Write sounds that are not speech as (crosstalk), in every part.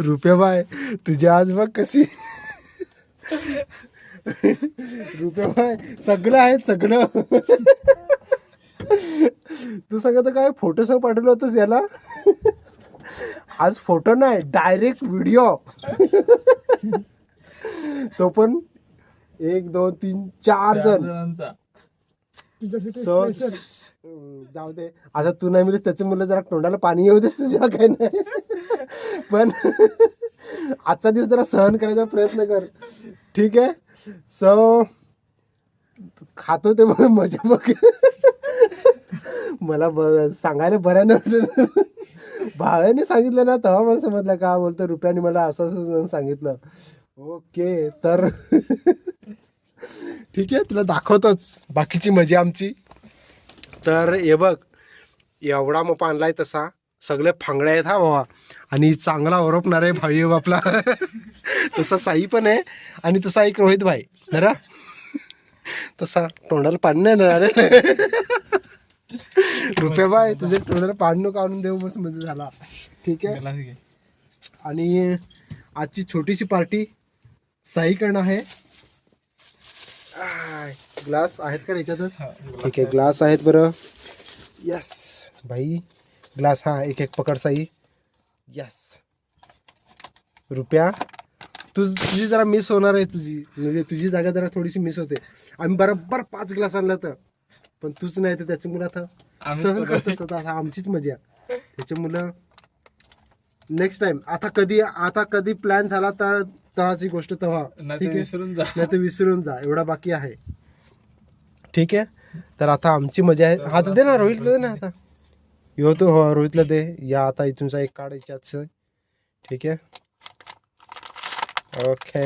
रुपया बाय तुझी आज बघ कशी. रुपया बाय सगळं आहे सगळं. तू सांगत काय फोटो सांग पाठवलं होतंस याला? आज फोटो नाही डायरेक्ट व्हिडिओ तो पण एक दोन तीन चार जण. जाऊ दे. आता तू नाही मिळेल त्याच्या मुलं जरा तोंडाला पाणी येऊ देस तुझ्या काही नाही. पण आजचा दिवस जरा सहन करायचा प्रयत्न कर. ठीक आहे? सो खातो ते बघ मजा बघ. मला ब- सांगायला बऱ्यानं वाटलं भाव्याने सांगितलं ना तेव्हा मला समजलं का बोलतो रुपयाने मला असं असं सांगितलं. ओके तर ठीक आहे तुला दाखवतोच. बाकीची मजा आमची. तर हे बघ एवढा मग आणलाय तसा. सगळे फांगड्या आहेत हा बाबा आणि चांगला ओरपणार आहे भाई आहे आपला. तसा साई पण आहे आणि तसा एक रोहित भाई. जरा. तसा तोंडाला पाणी नाही येणार रुपये बाय तुझे तोंडाला पाणी आणून देऊ बस म्हणजे झाला. ठीक आहे. आणि आजची छोटीशी पार्टी साईकडनं आहे. ग्लास आहेत का याच्यातच? हा, ठीक आहे ग्लास आहेत बरं. यस भाई ग्लास हा एक एक पकड साई. यस रुपया तुझ तुझी जरा मिस होणार आहे तुझी. म्हणजे तुझी जागा जरा थोडीशी मिस होते. आम्ही बरोबर पाच ग्लास आणला तर पण तूच नाही तर त्याची मुलं आता सहन करू. करत असतात आता आमचीच मजा. त्याची मुलं नेक्स्ट टाइम आता कधी आता कधी प्लॅन झाला तर तहाची गोष्ट तेव्हा. ठीक विसरून जा. नाही तर विसरून जा. एवढा बाकी आहे. ठीक आहे? तर आता आमची मजा आहे. हा तर दे ना रोहितला दे ना आता? यो तो हो रोहितला दे. या आता इथूनचा एक काढायच्या ठीक आहे? ओके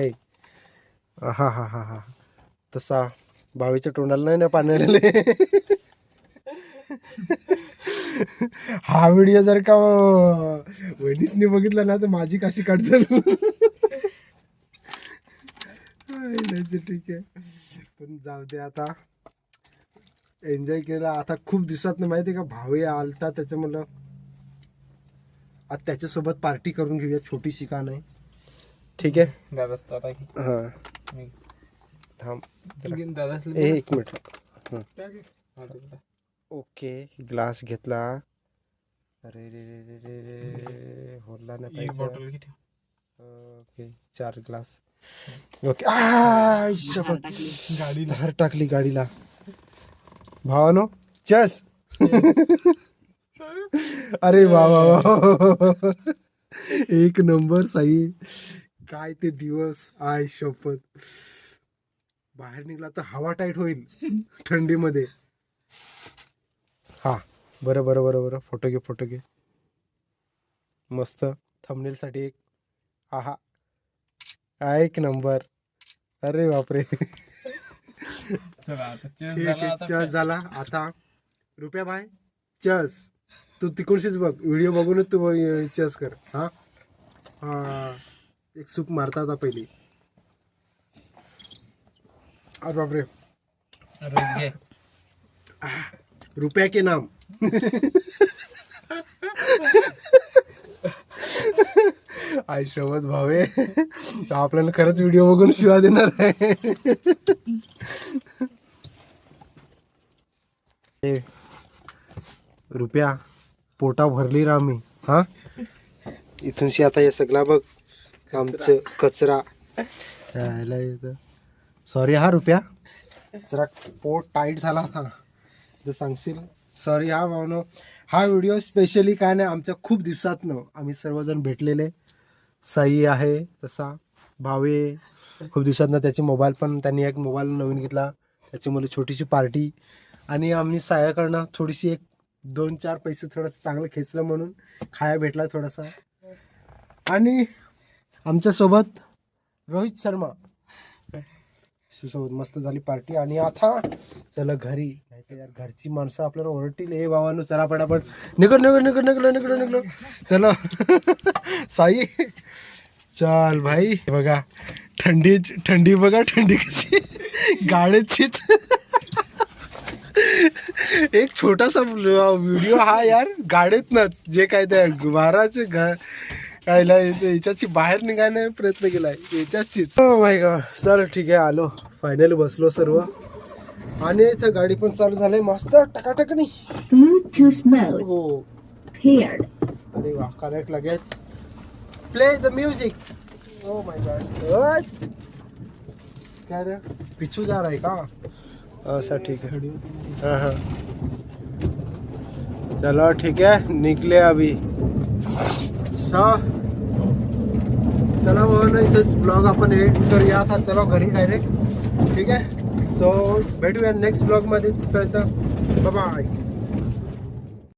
हा हा हा हा. तसा भावीच्या तोंडाला नाही ना पाणी आलेले हा व्हिडिओ जर का वहिनीसनी बघितला ना तर माझी काशी काढ ठीक आहे. पण जाऊ दे आता. एन्जॉय केला. आता खूप दिवसात माहिती आहे का भावे आलता त्याच्या मला आता त्याच्यासोबत पार्टी करून घेऊया छोटीशी का नाही. ठीक आहे. की. हा. थांब एक मिनिट. हा. ओके ग्लास घेतला. अरे रे रे रे रे रे होला ना एक पाहिजे. ओके चार ग्लास. ओके. गाडीला. धार टाकली गाडीला. भावानो चस अरे वा वा वा. एक नंबर साई. काय ते दिवस. आय शपथ. बाहेर निघला तर हवा टाईट होईल थंडीमध्ये. हा बरं बरं बरं बरं. फोटो घे फोटो घे. मस्त. thumbnail साठी एक. आहा. हा एक नंबर. अरे बापरे. ठीक आहे चस झाला. आता रुपया भाई चस तू तिकडशीच बघ व्हिडिओ बघूनच तू चस कर. हा? हा. एक सूप मारता आता पहिली. अरे बापरे. रुपया के नाम. (laughs) आय शोभत भावे आपल्याला खरंच व्हिडिओ बघून शिवा देणार आहे. रुपया पोटा भरली रा मी हा? इथूनशी आता हे सगळा बघ. आमचं कचरा. सॉरी हा रुपया. जरा पोट टाईट झाला था तर सांगशील? सॉरी हा भावनो. हा व्हिडिओ स्पेशली काय नाही आमच्या खूप दिवसातनं आम्ही सर्वजण भेटलेले. साई आहे तसा भावे खूप दिवसातनं त्याची मोबाईल पण त्यांनी एक मोबाईल नवीन घेतला. त्याची मुलं छोटीशी पार्टी आणि आम्ही सायाकडनं थोडीशी एक दोन चार पैसे थोडंसं चांगलं खेचलं म्हणून खाया भेटला थोडासा. आणि आमच्यासोबत रोहित शर्मा. सोबत मस्त झाली पार्टी आणि आता चला घरी. नाहीतर यार घरची माणसं आपल्याला ओरडतील. ए बाबांनो चला पटापट. निघो निघो निघो निघलो निघलो निघलो चला. (laughs) साई. चल भाई. बघा थंडी थंडी बघा थंडी कशी. गाड्याचीच एक छोटासा व्हिडिओ हा यार गाडीतनच. जे काय ते वाराचे गा कायला बाहेर निघायला प्रयत्न केलाय. याच्याशीच. हो माय गॉड चल ठीक आहे आलो. फायनली बसलो सर्व. आणि इथं गाडी पण चालू झाली. मस्त टकाटकनी. Bluetooth mode. हो. अरे वा कनेक्ट लगेच. Play the music oh my God काय रे पिछू जा रहा है का? अच्छा ठीक है। हाँ हाँ। चलो ठीक है निकले अभी। सो। चला वो ना इथंच ब्लॉग आपण एडिट करूया आता चला घरी डायरेक्ट ठीक आहे सो भेटूया नेक्स्ट ब्लॉगमध्ये तिथपर्यंत बाय